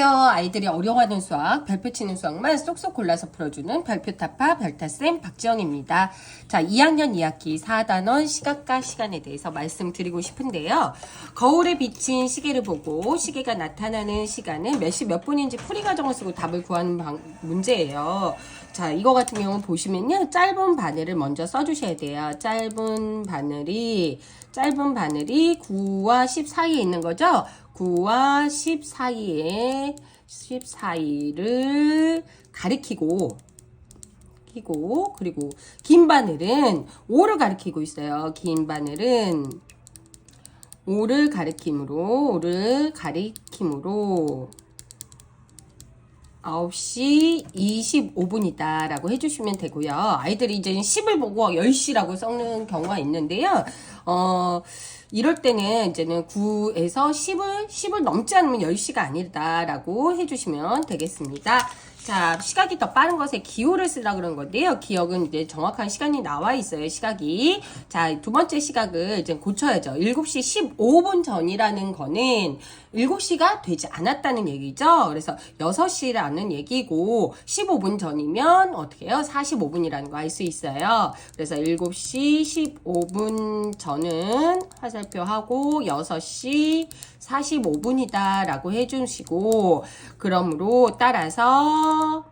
안녕하세요. 아이들이 어려워하는 수학, 별표 치는 수학만 쏙쏙 골라서 풀어주는 별표 타파 별타쌤 박지영입니다. 자, 2학년 2학기 4단원 시각과 시간에 대해서 말씀드리고 싶은데요. 거울에 비친 시계를 보고 시계가 나타나는 시간은 몇 시 몇 분인지 풀이 과정을 쓰고 답을 구하는 방- 문제예요. 자, 이거 같은 경우 보시면요. 짧은 바늘을 먼저 써주셔야 돼요. 짧은 바늘이, 짧은 바늘이 9와 10 사이에 있는 거죠? 9와 10 사이에, 10 사이를 가리키고, 키고, 그리고 긴 바늘은 5를 가리키고 있어요. 긴 바늘은 5를 가리킴으로, 5를 가리킴으로, 9시 25분이다 라고 해주시면 되고요. 아이들이 이제 10을 보고 10시라고 써는 경우가 있는데요. 어, 이럴 때는 이제는 9에서 10을, 10을 넘지 않으면 10시가 아니다 라고 해주시면 되겠습니다. 자, 시각이 더 빠른 것에 기호를 쓰라 그런 건데요. 기억은 이제 정확한 시간이 나와 있어요. 시각이. 자, 두 번째 시각을 이제 고쳐야죠. 7시 15분 전이라는 거는 7시가 되지 않았다는 얘기죠. 그래서 6시라는 얘기고 15분 전이면 어떻게 해요? 45분이라는 거 알 수 있어요. 그래서 7시 15분 전은 화살표 하고 6시 45분이다 라고 해주시고 그러므로 따라서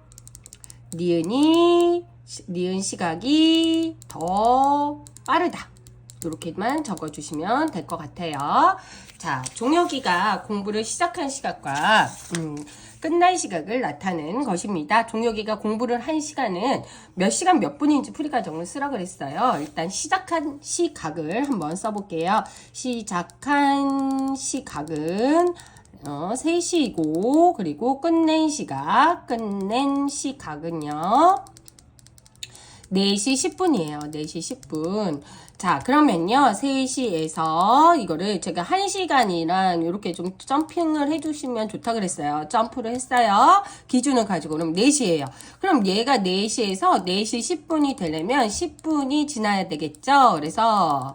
니은이 니은 시각이 더 빠르다. 이렇게만 적어주시면 될 것 같아요. 자, 종혁이가 공부를 시작한 시각과 음, 끝날 시각을 나타낸 것입니다. 종혁이가 공부를 한 시간은 몇 시간 몇 분인지 풀이 과정을 쓰라 그랬어요. 일단 시작한 시각을 한번 써볼게요. 시작한 시각은 어, 3시이고 그리고 끝낸 시각, 끝낸 시각은요. 4시 10분이에요. 4시 10분. 자, 그러면요. 3시에서 이거를 제가 1시간이랑 이렇게 좀 점핑을 해주시면 좋다 그랬어요. 점프를 했어요. 기준을 가지고. 그럼 4시예요. 그럼 얘가 4시에서 4시 10분이 되려면 10분이 지나야 되겠죠? 그래서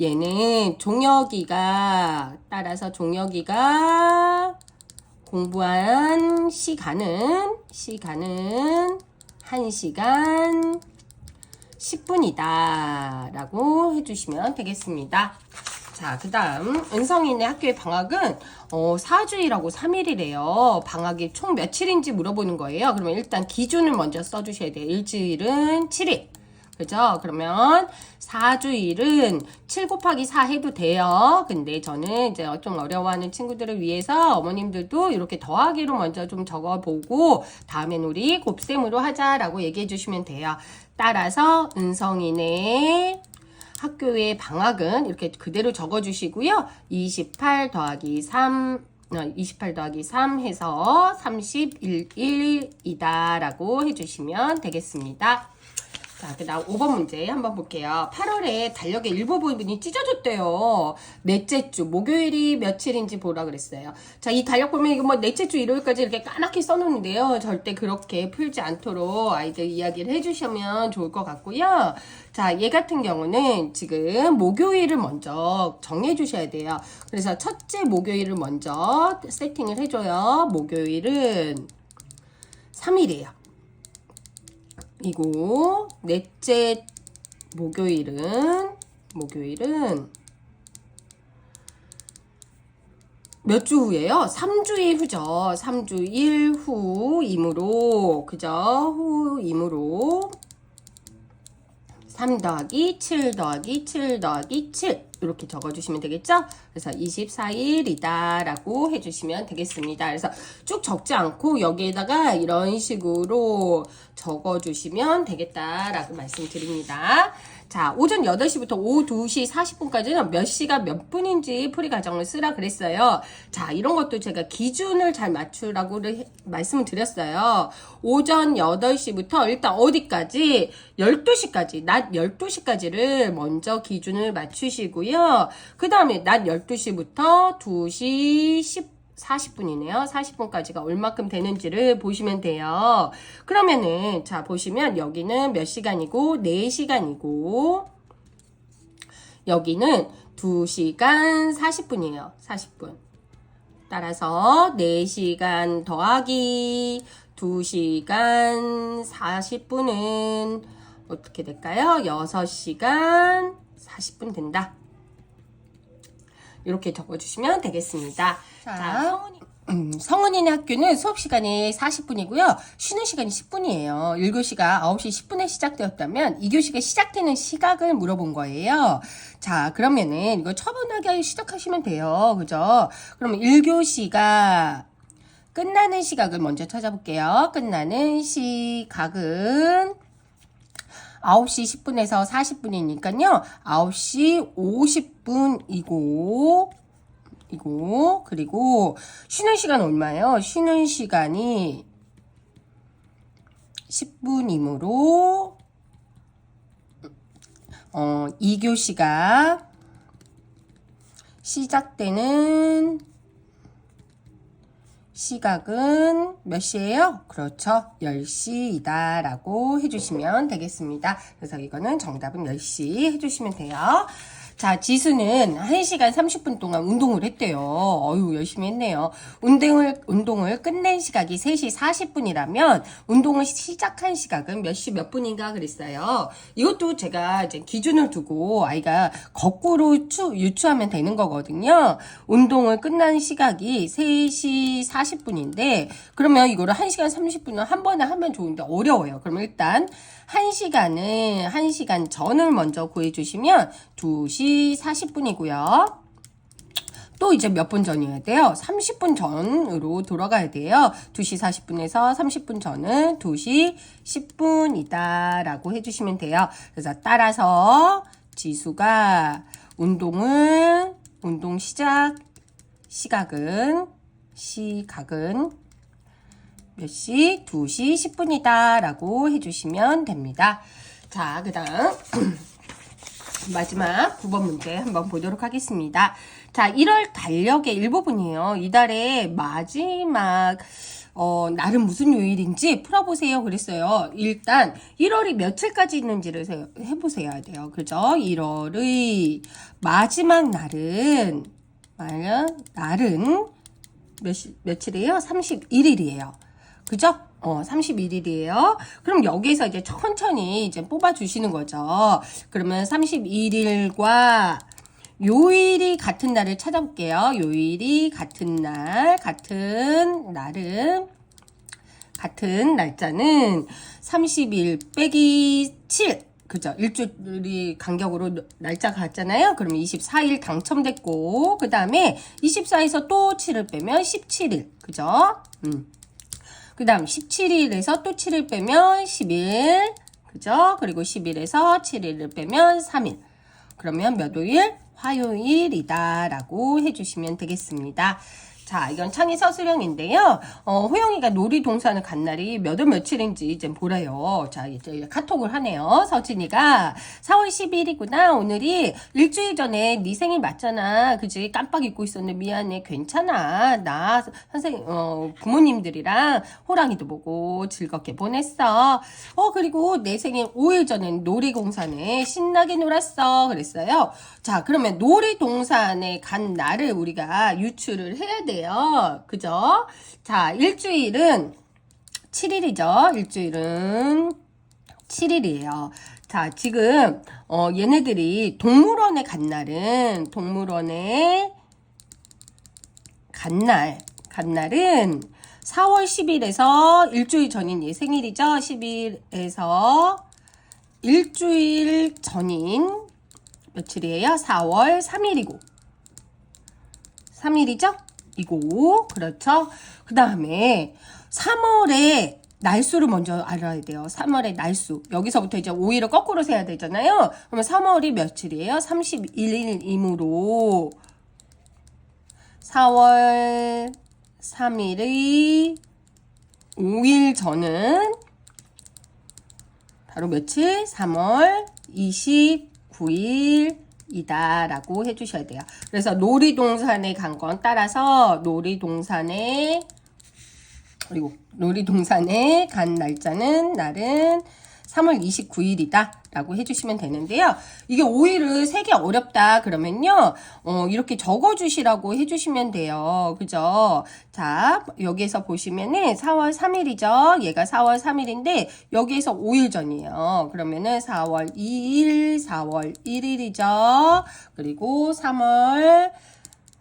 얘는 종혁이가, 따라서 종혁이가 공부한 시간은, 시간은 1시간 10분이다. 라고 해주시면 되겠습니다. 자, 그 다음, 은성이네 학교의 방학은, 어, 4주일하고 3일이래요. 방학이 총 며칠인지 물어보는 거예요. 그러면 일단 기준을 먼저 써주셔야 돼요. 일주일은 7일. 그죠? 그러면 4주일은 7 곱하기 4 해도 돼요. 근데 저는 이제 좀 어려워하는 친구들을 위해서 어머님들도 이렇게 더하기로 먼저 좀 적어보고 다음엔 우리 곱셈으로 하자라고 얘기해 주시면 돼요. 따라서 은성이네 학교의 방학은 이렇게 그대로 적어주시고요. 28 더하기 3 28 더하기 3 해서 31일이다 라고 해주시면 되겠습니다. 자, 그 다음 5번 문제 한번 볼게요. 8월에 달력의 일부 부분이 찢어졌대요. 넷째 주, 목요일이 며칠인지 보라 그랬어요. 자, 이 달력 보면 이거 뭐 넷째 주 일요일까지 이렇게 까맣게 써놓는데요. 절대 그렇게 풀지 않도록 아이들 이야기를 해주시면 좋을 것 같고요. 자, 얘 같은 경우는 지금 목요일을 먼저 정해주셔야 돼요. 그래서 첫째 목요일을 먼저 세팅을 해줘요. 목요일은 3일이에요. 이고 넷째 목요일은 목요일은 몇 주 후예요? 3주일 후죠. 3주일 후이므로 그죠? 후이므로 3 더하기 7 더하기 7 더하기 7 이렇게 적어주시면 되겠죠? 그래서 24일이다 라고 해주시면 되겠습니다. 그래서 쭉 적지 않고 여기에다가 이런 식으로 적어주시면 되겠다라고 말씀드립니다. 자, 오전 8시부터 오후 2시 40분까지는 몇 시가 몇 분인지 풀이 과정을 쓰라 그랬어요. 자, 이런 것도 제가 기준을 잘 맞추라고 말씀을 드렸어요. 오전 8시부터 일단 어디까지? 12시까지, 낮 12시까지를 먼저 기준을 맞추시고요. 그 다음에 낮 12시부터 2시 10 40분이네요. 40분까지가 얼마큼 되는지를 보시면 돼요. 그러면은, 자, 보시면 여기는 몇 시간이고, 4시간이고, 여기는 2시간 40분이에요. 40분. 따라서 4시간 더하기 2시간 40분은 어떻게 될까요? 6시간 40분 된다. 이렇게 적어주시면 되겠습니다. 자, 성은이, 음, 성은이네 학교는 수업 시간이 40분이고요. 쉬는 시간이 10분이에요. 1교시가 9시 10분에 시작되었다면 2교시가 시작되는 시각을 물어본 거예요. 자, 그러면은 이거 처분하게 시작하시면 돼요. 그죠? 그러면 1교시가 끝나는 시각을 먼저 찾아볼게요. 끝나는 시각은 9시 10분에서 40분이니까요. 9시 50분이고 이고 그리고 쉬는 시간 얼마예요? 쉬는 시간이 10분이므로 어 2교시가 시작되는 시각은 몇 시예요? 그렇죠. 10시이다 라고 해주시면 되겠습니다. 그래서 이거는 정답은 10시 해주시면 돼요. 자, 지수는 1시간 30분 동안 운동을 했대요. 어유 열심히 했네요. 운동을, 운동을 끝낸 시각이 3시 40분이라면 운동을 시작한 시각은 몇 시 몇 분인가 그랬어요. 이것도 제가 이제 기준을 두고 아이가 거꾸로 추, 유추하면 되는 거거든요. 운동을 끝난 시각이 3시 40분인데 그러면 이거를 1시간 30분을 한 번에 하면 좋은데 어려워요. 그러면 일단 1시간은 1시간 전을 먼저 구해주시면 2시 40분이고요. 또 이제 몇 분 전이어야 돼요? 30분 전으로 돌아가야 돼요. 2시 40분에서 30분 전은 2시 10분이다 라고 해주시면 돼요. 그래서 따라서 지수가 운동을, 운동 시작 시각은, 시각은 몇 시? 2시 10분이다 라고 해주시면 됩니다. 자, 그 다음 마지막 9번 문제 한번 보도록 하겠습니다. 자, 1월 달력의 일부분이에요. 이달의 마지막 어, 날은 무슨 요일인지 풀어보세요. 그랬어요. 일단 1월이 며칠까지 있는지를 세- 해보세요. 돼요. 그죠? 1월의 마지막 날은 날은 몇, 시- 며칠이에요? 31일이에요. 그죠? 어, 31일이에요. 그럼 여기서 이제 천천히 이제 뽑아주시는 거죠. 그러면 31일과 요일이 같은 날을 찾아볼게요. 요일이 같은 날, 같은 날은, 같은 날짜는 30일 빼기 7. 그죠? 일주일이 간격으로 날짜 같잖아요. 그러면 24일 당첨됐고, 그 다음에 24에서 또 7을 빼면 17일. 그죠? 음. 그 다음 17일에서 또 7일 빼면 10일. 그죠? 그리고 10일에서 7일을 빼면 3일. 그러면 몇 요일? 화요일이다. 라고 해주시면 되겠습니다. 자, 이건 창의 서술형인데요. 어, 호영이가 놀이동산을 간 날이 몇 월 며칠인지 이제 보래요. 자, 이제 카톡을 하네요. 서진이가 4월 10일이구나. 오늘이 일주일 전에 네 생일 맞잖아. 그지? 깜빡 잊고 있었는데 미안해. 괜찮아. 나 선생님, 어, 부모님들이랑 호랑이도 보고 즐겁게 보냈어. 어, 그리고 내 생일 5일 전엔 놀이동산에 신나게 놀았어. 그랬어요. 자, 그러면 놀이동산에 간 날을 우리가 유추를 해야 돼요. 그죠? 자, 일주일은 7일이죠. 일주일은 7일이에요. 자, 지금, 어, 얘네들이 동물원에 간 날은, 동물원에 간 날, 간 날은 4월 10일에서 일주일 전인 얘 생일이죠. 10일에서 일주일 전인 며칠이에요? 4월 3일이고. 3일이죠? 이고. 그렇죠? 그 다음에 3월에 날수를 먼저 알아야 돼요. 3월의 날수. 여기서부터 이제 5일을 거꾸로 세야 되잖아요. 그러면 3월이 며칠이에요? 31일이므로 4월 3일의 5일 전은 바로 며칠? 3월 29일 이다 라고 해주셔야 돼요. 그래서 놀이동산에 간 건 따라서 놀이동산에 그리고 놀이동산에 간 날짜는 날은 3월 29일이다. 라고 해주시면 되는데요. 이게 5일을 세기 어렵다 그러면요. 어, 이렇게 적어주시라고 해주시면 돼요. 그죠? 자, 여기에서 보시면은 4월 3일이죠. 얘가 4월 3일인데 여기에서 5일 전이에요. 그러면은 4월 2일, 4월 1일이죠. 그리고 3월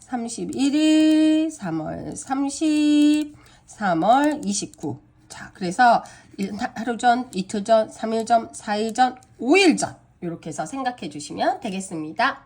31일, 3월 30, 3월 29. 자, 그래서 일- 하루 전, 이틀 전, 3일 전, 4일 전, 5일 전. 이렇게 해서 생각해 주시면 되겠습니다.